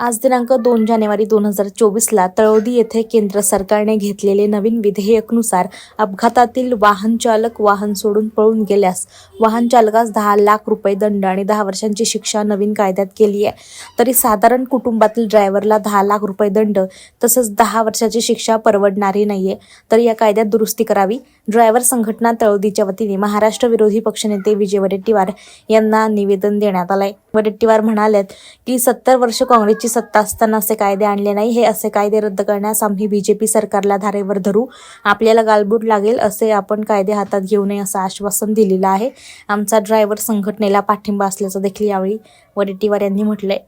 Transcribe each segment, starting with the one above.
आज दिनांक दोन जानेवारी दोन हजार चोवीसला तळोदी येथे केंद्र सरकारने घेतलेले नवीन विधेयकनुसार अपघातातील वाहन चालक वाहन सोडून पळून गेल्यास वाहन चालकास दहा लाख रुपये दंड आणि दहा वर्षांची शिक्षा नवीन कायद्यात केली आहे. तरी साधारण कुटुंबातील ड्रायव्हरला दहा लाख रुपये दंड तसंच दहा वर्षाची शिक्षा परवडणारी नाहीये. तर या कायद्यात दुरुस्ती करावी. ड्रायव्हर संघटना तळोदीच्या वतीने महाराष्ट्र विरोधी पक्षनेते विजय वडेट्टीवार यांना निवेदन देण्यात आलंय. वडेट्टीवार म्हणालेत की सत्तर वर्ष काँग्रेसची सत्ता असताना असे कायदे आणले नाही हे असे कायदे रद्द करण्यास आम्ही बीजेपी सरकारला धारेवर धरू. आपल्याला गालबूट लागेल असे आपण कायदे हातात घेऊ नये असं आश्वासन दिलेलं आहे. आमचा ड्रायव्हर संघटनेला पाठिंबा असल्याचं देखील यावेळी वडेट्टीवार यांनी म्हटलंय.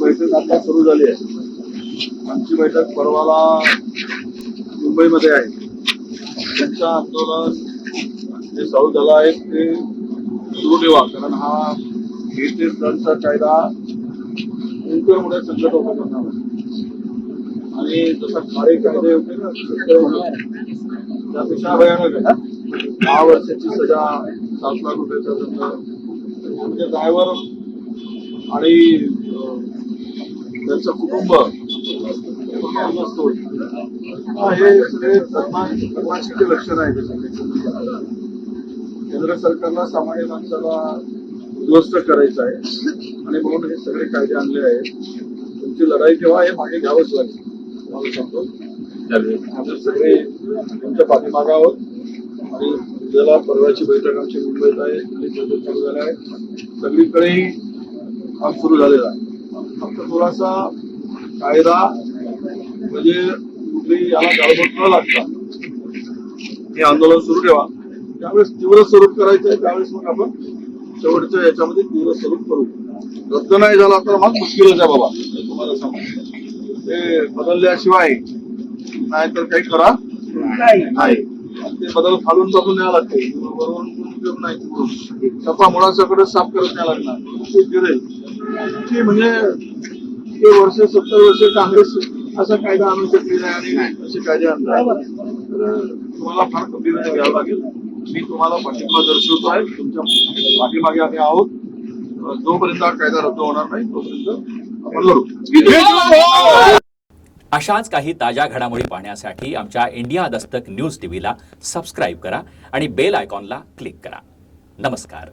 बैठक आता सुरू झाली आहे. आमची बैठक परवाला मुंबईमध्ये आहे. त्यांचं आंदोलन जे चालू झालं आहे ते सुरू ठेवा. कारण हा हे सणचा कायदा मोठ्या संकट होतं त्यांना आणि जसा काळे कायदे होते ना त्यापेक्षा भयानक आहे. ना दहा वर्षाची सजा सात लाख रुपयाचा दंड म्हणजे ड्रायव्हर आणि त्यांचं कुटुंब हे होईल. हा, हे सगळे बदमाश लक्षण आहे ते सगळे. केंद्र सरकारला सामान्य माणसाला उद्ध्वस्त करायचं आहे. आणि म्हणून हे सगळे कायदे आणले आहेत. तुमची लढाई तेव्हा हे मागे घ्यावंच लागेल. तुम्हाला सांगतो. आम्ही सगळे तुमच्या पाठीमागे आहोत. आणि उद्याला परवाची बैठक आमची मुंबईत आहे. आणि चालू झाल्या आहे. सगळीकडेही काम सुरू झालेलं आहे. फक्त थोडासा कायदा म्हणजे याला गाळबोट न लागता. हे आंदोलन सुरू ठेवा. त्यावेळेस तीव्र स्वरूप करायचं आहे त्यावेळेस मग आपण शेवटच्या याच्यामध्ये तीव्र स्वरूप करू. रद्द नाही झाला तर मग मुश्किलच आहे बाबा. तुम्हाला सांगतो. ते बदलल्याशिवाय नाहीतर काही करा नाही. ते बदल खालून टाकून न्यावं लागते. उपयोग नाही सपा मुळासकट साफ करत नाही लागणार. ते म्हणजे हे वर्ष सत्तर वर्ष काँग्रेस असा कायदा आणू शकली नाही आणि असे कायदे आणतात तर तुम्हाला फार गंभीरपणे घ्यावं लागेल. मी तुम्हाला पाठिंबा दर्शवतो आहे तुमच्या पाठीमागे आम्ही आहोत. जोपर्यंत हा कायदा रद्द होणार नाही तोपर्यंत आपण लढू. अशाच काही ताज्या घडामोडी पाहण्यासाठी आमच्या इंडिया दस्तक न्यूज टीव्हीला सबस्क्राईब करा आणि बेल आयकॉनला क्लिक करा. नमस्कार.